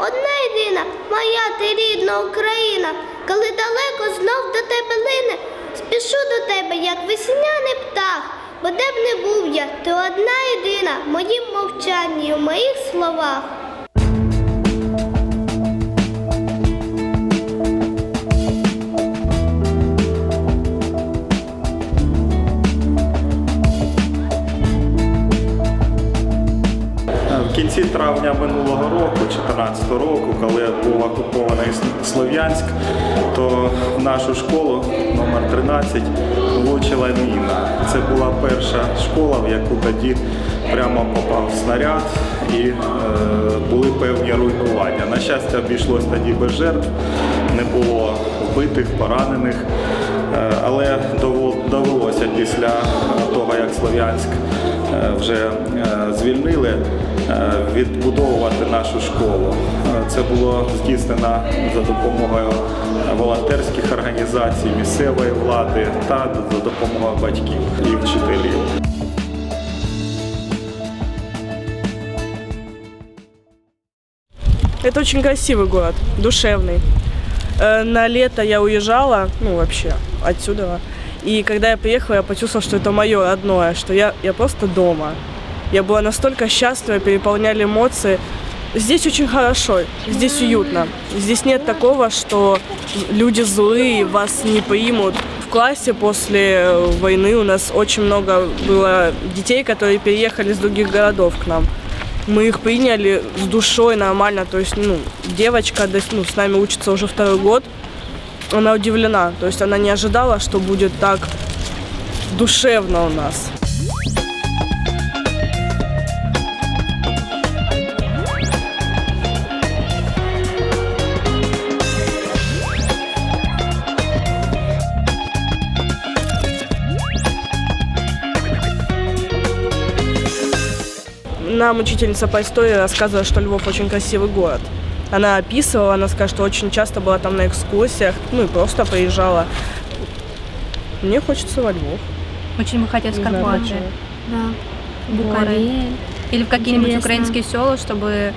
одна єдина, моя ти рідна Україна. Коли далеко знов до тебе лине, спішу до тебе, як весняний птах. Бо де б не був я, ти одна єдина, в моїм мовчанні, у моїх словах. Кінці травня минулого року, 2014 року, коли був окупований Слов'янськ, то в нашу школу номер 13 влучила міна. Це була перша школа, в яку тоді прямо попав снаряд і е, були певні руйнування. На щастя, обійшлось тоді без жертв, не було вбитих, поранених. Е, Але довелося після того, як Слов'янськ вже е, звільнили, е, відбудовувати нашу школу. Е, Це було здійснено за допомогою волонтерських організацій, місцевої влади та за допомогою батьків і вчителів. Это очень красивый город, душевный. Э, На лето я уезжала, ну вообще отсюда. И когда я приехала, я почувствовала, что это мое родное, что я, я просто дома. Я была настолько счастлива, переполняли эмоции. Здесь очень хорошо, здесь уютно. Здесь нет такого, что люди злые, вас не примут. В классе после войны у нас очень много было детей, которые переехали из других городов к нам. Мы их приняли с душой нормально. То есть, ну, девочка ну, с нами учится уже второй год. Она удивлена. То есть она не ожидала, что будет так душевно у нас. Нам учительница по истории рассказывала, что Львов очень красивый город. Она описывала, она сказала, что очень часто была там на экскурсиях, ну и просто приезжала. Мне хочется во Львов. Очень бы хотелось в Карпаты. Да. Горы. Буковель. Или в какие-нибудь Интересно. украинские села, чтобы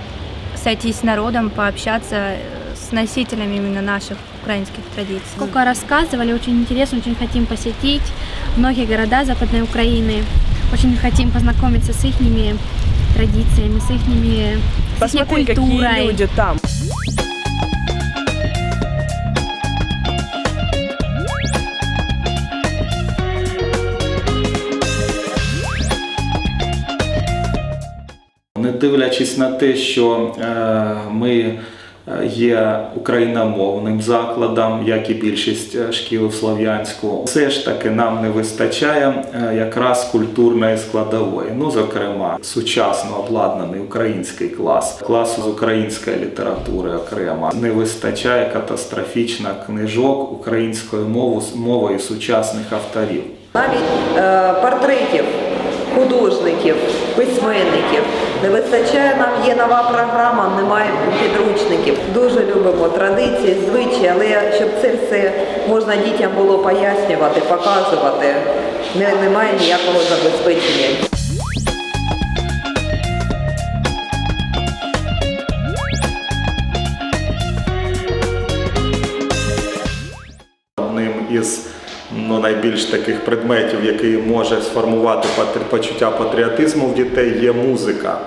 сойтись с народом, пообщаться с носителями именно наших украинских традиций. Сколько рассказывали, очень интересно, очень хотим посетить многие города Западной Украины. Очень хотим познакомиться с их традициями, с их Посмотри, какие культурой. люди там. Дивлячись на те, що е, ми е, є україномовним закладом, як і більшість е, шкіл в Слов'янську, все ж таки нам не вистачає якраз культурної складової. Ну, зокрема, сучасно обладнаний український клас, класу з української літератури окремо. Не вистачає катастрофічно книжок українською мовою, мовою сучасних авторів. Навіть е, портретів художників, письменників не вистачає. Нам є нова програма, немає підручників. Дуже любимо традиції, звичаї, але щоб це все можна дітям було пояснювати, показувати, не, немає ніякого забезпечення. Найбільш таких предметів, який може сформувати почуття патріотизму в дітей, є музика.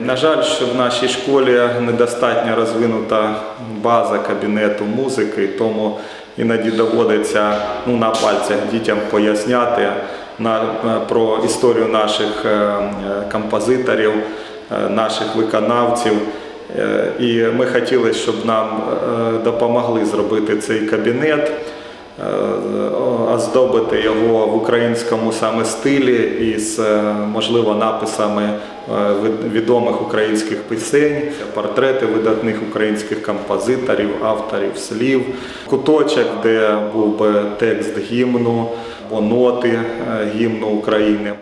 На жаль, що в нашій школі недостатньо розвинута база кабінету музики, тому іноді доводиться ну, на пальцях дітям поясняти на, про історію наших е, е, композиторів, е, наших виконавців. Е, І ми хотіли, щоб нам е, допомогли зробити цей кабінет, е, оздобити його в українському саме стилі із, е, можливо, написами е, відомих українських пісень, портрети видатних українських композиторів, авторів слів, куточок, де був би текст гімну, ноти е, гімну України.